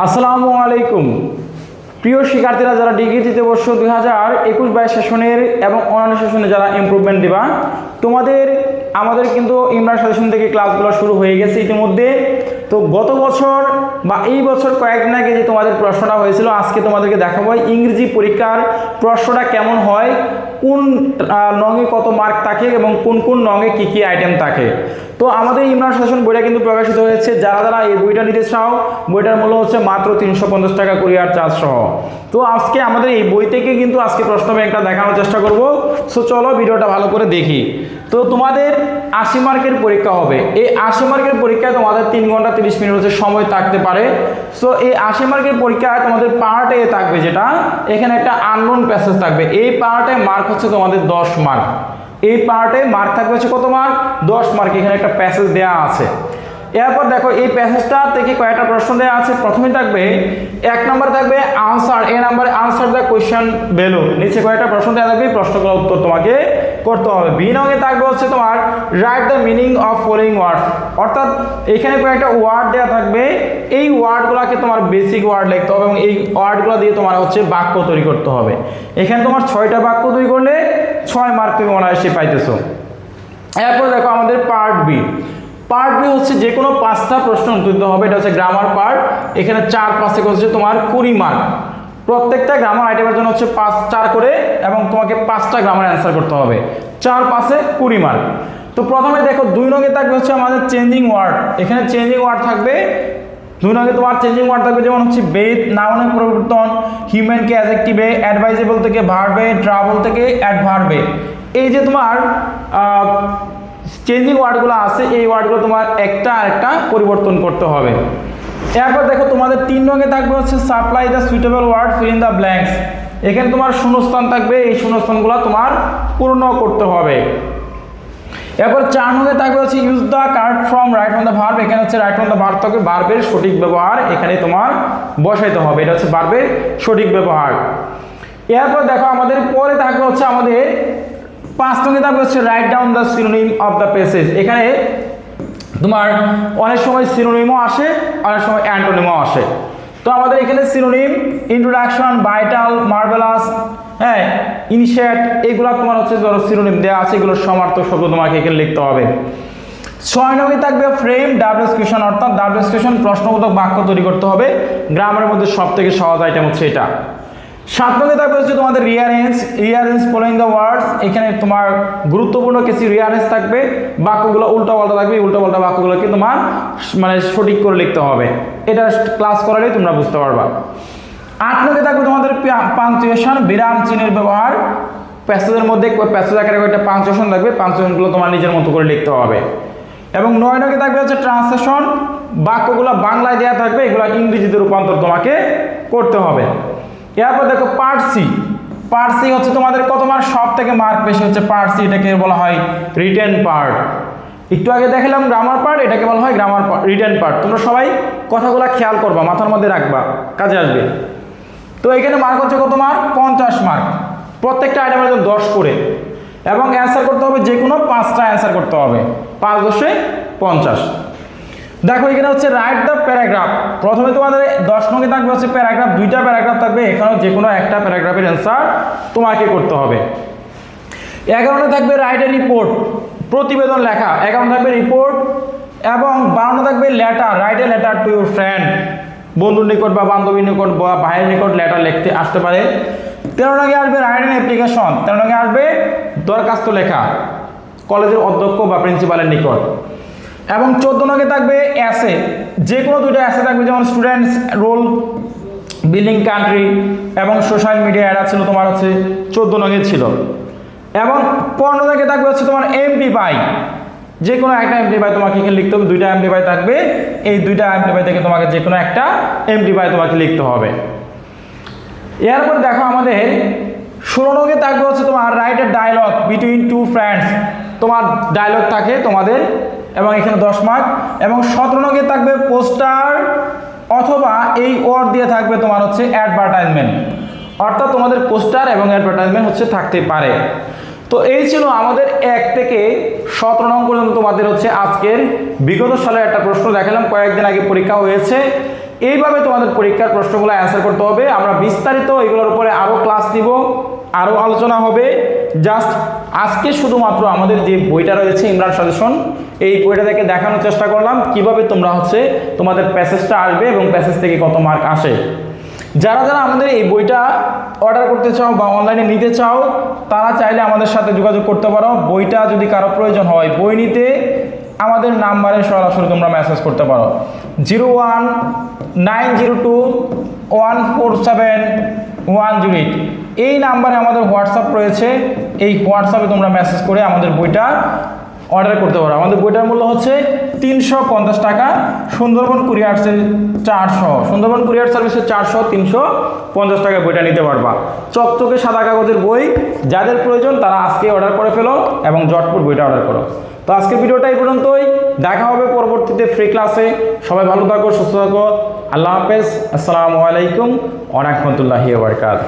আসসালামু আলাইকুম। প্রিয় শিক্ষার্থীরা, যারা ডিগ্রি তৃতীয় বর্ষ দুই হাজার একুশ বাইশ সেশনের এবং অন্যান্য সেশনে যারা ইমপ্রুভমেন্ট দেবা, তোমাদের, আমাদের কিন্তু ইমরান সেশন থেকে ক্লাসগুলো শুরু হয়ে গেছে ইতিমধ্যে। তো গত বছর বা এই বছর কয়েকদিন আগে যে তোমাদের প্রশ্নটা হয়েছিল, আজকে তোমাদেরকে দেখাবো ইংরেজি পরীক্ষার প্রশ্নটা কেমন হয়, কোন নঙে কত মার্ক থাকে এবং কোন কোন নঙে কী কী আইটেম থাকে। তো আমাদের ইমরান শাসন বইটা কিন্তু প্রকাশিত হয়েছে। যারা যারা এই বইটা নিতে চাও, বইটার মূল্য হচ্ছে মাত্র তিনশো পঞ্চাশ টাকা কুরিয়ার চার্জ সহ। তো আজকে আমাদের এই বই থেকে কিন্তু আজকে প্রশ্ন ব্যাংকটা দেখানোর চেষ্টা করব। সো চলো ভিডিওটা ভালো করে দেখি। তো তোমাদের আশি মার্কের পরীক্ষা হবে। এই আশি মার্কের পরীক্ষায় তোমাদের তিন ঘণ্টা তিরিশ মিনিট হচ্ছে সময় থাকতে পারে। সো এই আশি মার্কের পরীক্ষায় তোমাদের পার্ট এ থাকবে যেটা, এখানে একটা আননোন প্যাসেজ থাকবে। এই পার্টে মার্ক হচ্ছে তোমাদের দশ মার্ক। এই পার্টে মার্ক থাকবে হচ্ছে কত মার্ক দশ মার্ক এখানে একটা প্যাসেজ দেওয়া আছে। এরপর দেখো, এই প্যাসেজটা থেকে কয়েকটা প্রশ্ন দেওয়া আছে। প্রথমে থাকবে, এক নম্বর থাকবে আনসার এ নাম্বারে আনসার দ্য কোয়েশ্চেন ভ্যালু নিচে কয়েকটা প্রশ্ন দেওয়া থাকবে প্রশ্নগুলোর উত্তর তোমাকে করতে হবে। বি নঙ্গে থাকবে হচ্ছে তোমার write the meaning of following words অর্থাৎ এখানে কয়েকটা ওয়ার্ড দেওয়া থাকবে, এই ওয়ার্ডগুলোকে তোমার বেসিক ওয়ার্ড লিখতে হবে এবং এই ওয়ার্ডগুলো দিয়ে তোমার হচ্ছে বাক্য তৈরি করতে হবে। এখানে তোমার ছয়টা বাক্য তৈরি করলে ছয় মার্ক তুমি অনায়াসে পাইতেছো। এরপর দেখো আমাদের পার্ট বি পার্ট বি হচ্ছে যে কোনো পাঁচটা প্রশ্ন উত্তর দিতে হবে, এটা হচ্ছে গ্রামার পার্ট এখানে চার পাঁচে হচ্ছে তোমার কুড়ি মার্ক প্রত্যেকটা গ্রামার আইটেমের জন্য হচ্ছে পাঁচ, চার করে এবং তোমাকে পাঁচটা গ্রামার অ্যান্সার করতে হবে। চার পাঁচে কুড়ি মার্ক তো প্রথমে দেখো, দুই নগে থাকবে হচ্ছে আমাদের চেঞ্জিং ওয়ার্ড এখানে চেঞ্জিং ওয়ার্ড থাকবে, দুই নগে তোমার চেঞ্জিং ওয়ার্ড থাকবে, যেমন হচ্ছে বেদ, নাউনের পরিবর্তন হিউম্যানকে অ্যাজেক্টিভে অ্যাডভাইজেবল থেকে ভার্বে ট্রাভেল থেকে অ্যাডভার্বে এই যে তোমার চেঞ্জিং ওয়ার্ডগুলো আছে, এই ওয়ার্ডগুলো তোমার একটা আরেকটা পরিবর্তন করতে হবে। এরপর দেখো, তোমাদের তিন রঙে থাকবে হচ্ছে supply the suitable word fill in the blanks এখানে তোমার শূন্যস্থান থাকবে, এই শূন্যস্থানগুলো তোমার পূর্ণ করতে হবে। এরপর চার নম্বরে থাকবে হচ্ছে use the card from right on the verb এখানে হচ্ছে রাইট অন দ্য ভার্ব থাকবে ভার্বের সঠিক ব্যবহার এখানে তোমার বসাইতে হবে। এটা হচ্ছে ভার্বের সঠিক ব্যবহার। এরপর দেখো, আমাদের পরে থাকবে হচ্ছে আমাদের পাঁচ নম্বরে থাকবে হচ্ছে write down the synonym of the passage এখানে তোমার অনেক সময় সিনোনিমও আসে, অনেক সময় অ্যান্টোনিমও আসে। তো আমাদের এখানে সিনোনিম ইন্ট্রোডাকশন ভাইটাল মার্বেলাস হ্যাঁ ইনিশিয়েট এগুলো তোমার হচ্ছে ধরো সিনোনিম দেওয়া আছে, এগুলোর সমার্থক শব্দ তোমাকে এখানে লিখতে হবে। ছয় নম্বরে থাকবে ফ্রেম কোয়েশন অর্থাৎ কোয়েশন প্রশ্নবোধক বাক্য তৈরি করতে হবে। গ্রামের মধ্যে সব থেকে সহজ আইটেম হচ্ছে এটা। সাত নম্বরে থাকবে হচ্ছে তোমাদের rearrange rearrange following the words এখানে তোমার গুরুত্বপূর্ণ কিছু রিয়ারেঞ্জ থাকবে, বাক্যগুলো উল্টা পাল্টা থাকবে উল্টা পাল্টা বাক্যগুলোকে তোমার মানে সঠিক করে লিখতে হবে। এটা ক্লাস করালে তোমরা বুঝতে পারবা। আট নম্বরে থাকবে তোমাদের পাংচুয়েশন বিরাম চিহ্নের ব্যবহার। প্যাসেজের মধ্যে প্যাসেজ আকারে একটা পাংচুয়েশন থাকবে পাংচুয়েশনগুলো তোমার নিজের মতো করে লিখতে হবে। এবং নয় নগে থাকবে হচ্ছে ট্রান্সলেশন বাক্যগুলো বাংলায় দেওয়া থাকবে, এগুলো ইংরেজিতে রূপান্তর তোমাকে করতে হবে। এরপর দেখো পার্ট সি পার্ট সি হচ্ছে তোমাদের কত মার্ক সব থেকে মার্ক বেশি হচ্ছে পার্ট সি এটাকে বলা হয় রিটেন পার্ট একটু আগে দেখালাম গ্রামার পার্ট এটাকে বলা হয় গ্রামার পার্ট রিটেন পার্ট তোমরা সবাই কথাগুলো খেয়াল করবা, মাথার মধ্যে রাখবা, কাজে আসবে। তো এখানে মার্ক হচ্ছে কত মার্ক পঞ্চাশ মার্ক প্রত্যেকটা আইটেমের দশ করে। এবং অ্যান্সার করতে হবে যে কোনো পাঁচটা অ্যান্সার করতে হবে। পাঁচ দশে পঞ্চাশ। দেখো, এখানে হচ্ছে রাইট দ্য প্যারাগ্রাফ প্রথমে তোমাদের দশ নঙ্গে থাকবে হচ্ছে প্যারাগ্রাফ দুইটা প্যারাগ্রাফ থাকবে। এখানেও যে কোনো একটা প্যারাগ্রাফের অ্যান্সার তোমাকে করতে হবে। এগারোটা থাকবে রাইট এ রিপোর্ট প্রতিবেদন লেখা। এগারো থাকবে রিপোর্ট এবং বারোটা থাকবে letter write a letter to your friend বন্ধুর নিকট বা বান্ধবীর নিকট বা ভাইয়ের নিকট লেটার লিখতে আসতে পারে। তেরো টাকা আসবে রাইট এন অ্যাপ্লিকেশন তেরো টাকা আসবে দরখাস্ত লেখা। কলেজের অধ্যক্ষ বা প্রিন্সিপালের নিকট। এবং চোদ্দ নগে থাকবে অ্যাসে যে কোনো দুটো অ্যাসে থাকবে, যেমন স্টুডেন্টস রোল বিল্ডিং কান্ট্রি এবং সোশ্যাল মিডিয়া অ্যাড ছিল, তোমার হচ্ছে চোদ্দ নগে ছিল। এবং পনেরো থেকে থাকবে হচ্ছে তোমার এমপি পাই যে কোনো একটা এমপি পাই তোমাকে এখানে লিখতে হবে, দুইটা এমপি পাই থাকবে। এই দুইটা এমপি পাই থেকে তোমাকে যে কোনো একটা এমপি পাই তোমাকে লিখতে হবে। এরপর দেখো আমাদের ষোলো নগে থাকবে হচ্ছে তোমার রাইটের ডায়লগ বিটুইন টু ফ্রেন্ডস তোমার ডায়লগ থাকে তোমাদের এবং এখানে দশ মার্ক এবং সতেরো নগে থাকবে পোস্টার অথবা এই ওয়ার্ড দিয়ে থাকবে তোমার হচ্ছে অ্যাডভার্টাইজমেন্ট অর্থাৎ তোমাদের পোস্টার এবং অ্যাডভার্টাইজমেন্ট হচ্ছে থাকতে পারে। তো এই ছিল আমাদের এক থেকে সতেরো নং পর্যন্ত তোমাদের হচ্ছে আজকের বিগত সালে একটা প্রশ্ন দেখালাম, কয়েকদিন আগে পরীক্ষা হয়েছে। এইভাবে তোমাদের পরীক্ষার প্রশ্নগুলো অ্যান্সার করতে হবে। আমরা বিস্তারিত এগুলোর উপরে আরও ক্লাস দিব আরও আলোচনা হবে। জাস্ট আজকে শুধুমাত্র আমাদের যে বইটা রয়েছে, ইমরান সাজেশন, এই বইটা থেকে দেখানোর চেষ্টা করলাম। কীভাবে তোমরা হচ্ছে তোমাদের প্যাসেজটা আসবে এবং প্যাসেজ থেকে কত মার্ক আসে। যারা যারা আমাদের এই বইটা অর্ডার করতে চাও বা অনলাইনে নিতে চাও, তারা চাইলে আমাদের সাথে যোগাযোগ করতে পারো। বইটা যদি কারও প্রয়োজন হয়, বই নিতে আমাদের নাম্বারে সরাসরি তোমরা মেসেজ করতে পারো। Zero one nine zero two one four seven one zero eight এই নাম্বারে আমাদের হোয়াটসঅ্যাপ রয়েছে। এই হোয়াটসঅ্যাপে তোমরা মেসেজ করে আমাদের বইটা অর্ডার করতে পারো। আমাদের বইটার মূল্য হচ্ছে তিনশো পঞ্চাশ টাকা। সুন্দরবন কুরিয়ার্সের চারশো। সুন্দরবন কুরিয়ার সার্ভিসের চারশো, তিনশো পঞ্চাশ টাকা বইটা নিতে পারবা। চকচকে সাদা কাগজের বই, যাদের প্রয়োজন তারা আজকে অর্ডার করে ফেলো এবং জটপুর বইটা অর্ডার করো। তো আজকের ভিডিওটা এই পর্যন্তই। দেখা হবে পরবর্তীতে ফ্রি ক্লাসে সবাই ভালো থাকো, সুস্থ থাকো। আল্লাহ হাফেজ। আসসালামু আলাইকুম। ওরহমতুল্লাহি ওবরকাত